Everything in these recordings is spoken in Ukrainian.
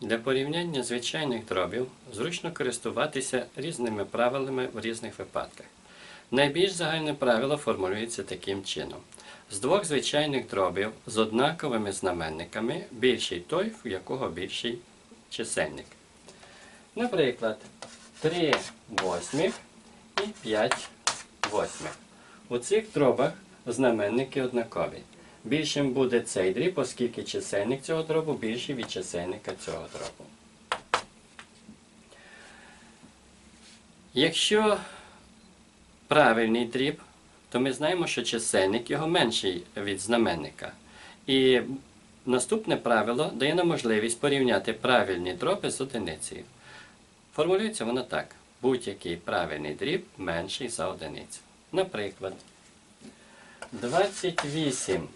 Для порівняння звичайних дробів зручно користуватися різними правилами в різних випадках. Найбільш загальне правило формулюється таким чином. З двох звичайних дробів з однаковими знаменниками більший той, в якого більший чисельник. Наприклад, 3 восьмих і 5 восьмих. У цих дробах знаменники однакові. Більшим буде цей дріб, оскільки чисельник цього дробу більший від чисельника цього дробу. Якщо правильний дріб, то ми знаємо, що чисельник його менший від знаменника. І наступне правило дає нам можливість порівняти правильні дроби з одиницею. Формулюється воно так: будь-який правильний дріб менший за одиницю. Наприклад, 28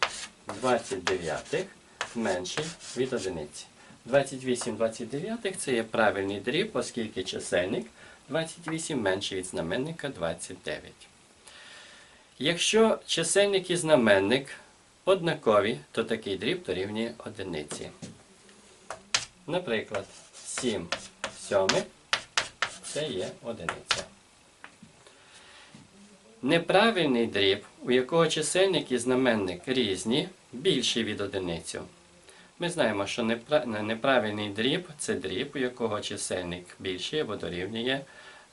29 менший від одиниці. 28 29 це є правильний дріб, оскільки чисельник 28 менший від знаменника 29. Якщо чисельник і знаменник однакові, то такий дріб дорівнює одиниці. Наприклад, 7 сьомих це є одиниця. Неправильний дріб, у якого чисельник і знаменник різні, більший від одиницю. Ми знаємо, що неправильний дріб це дріб, у якого чисельник більший або дорівнює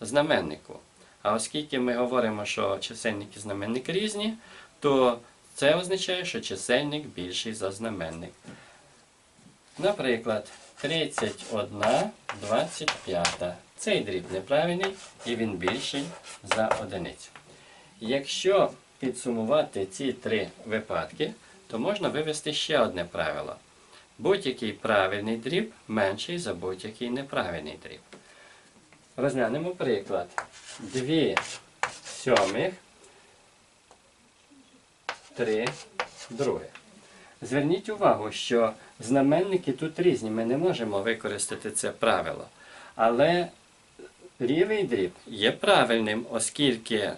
знаменнику. А оскільки ми говоримо, що чисельник і знаменник різні, то це означає, що чисельник більший за знаменник. Наприклад, 31 25. Цей дріб неправильний і він більший за одиницю. Якщо підсумувати ці три випадки, то можна вивести ще одне правило. Будь-який правильний дріб менший за будь-який неправильний дріб. Розглянемо приклад. 2 сьомих, 3 других. Зверніть увагу, що знаменники тут різні, ми не можемо використати це правило. Але лівий дріб є правильним, оскільки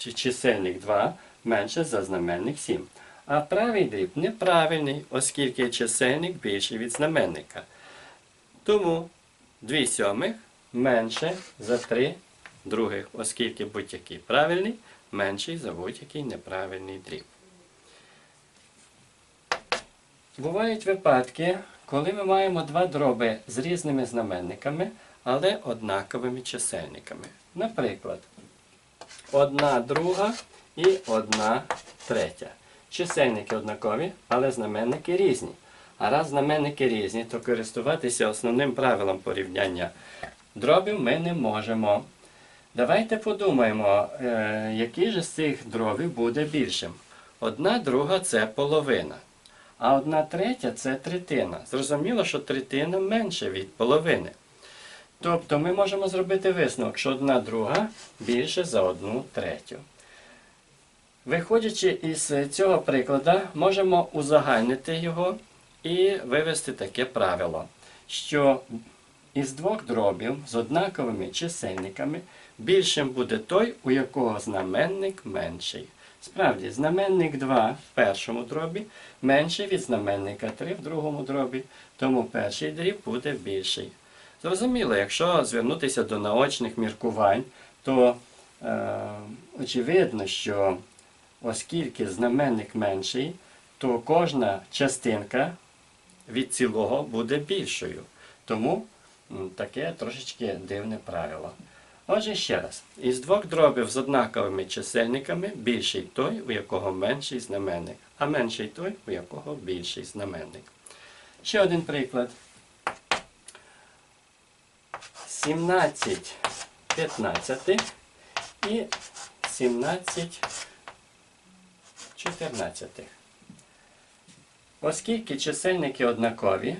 чи- чисельник 2 менше за знаменник 7. А правий дріб неправильний, оскільки чисельник більший від знаменника. Тому 2 сьомих менше за 3 других, оскільки будь-який правильний менший за будь-який неправильний дріб. Бувають випадки, коли ми маємо два дроби з різними знаменниками, але однаковими чисельниками. Наприклад, одна друга і одна третя. Чисельники однакові, але знаменники різні. А раз знаменники різні, то користуватися основним правилом порівняння дробів ми не можемо. Давайте подумаємо, е, який же з цих дробів буде більшим. Одна друга це половина, а одна третя це третина. Зрозуміло, що третина менше від половини. Тобто ми можемо зробити висновок, що одна друга більше за одну третю. Виходячи із цього прикладу, можемо узагальнити його і вивести таке правило, що із двох дробів з однаковими чисельниками більшим буде той, у якого знаменник менший. Справді, знаменник 2 в першому дробі менший від знаменника 3 в другому дробі, тому перший дріб буде більший. Зрозуміло, якщо звернутися до наочних міркувань, то е, очевидно, що оскільки знаменник менший, то кожна частинка від цілого буде більшою. Тому таке трошечки дивне правило. Отже, ще раз, із двох дробів з однаковими чисельниками більший той, у якого менший знаменник, а менший той, у якого більший знаменник. Ще один приклад. 17 15 і 17 14. Оскільки чисельники однакові,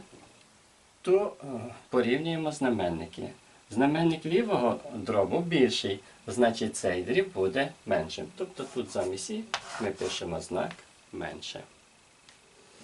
то е, порівнюємо знаменники. Знаменник лівого дробу більший, значить цей дріб буде меншим. Тобто тут замість «і» ми пишемо знак менше.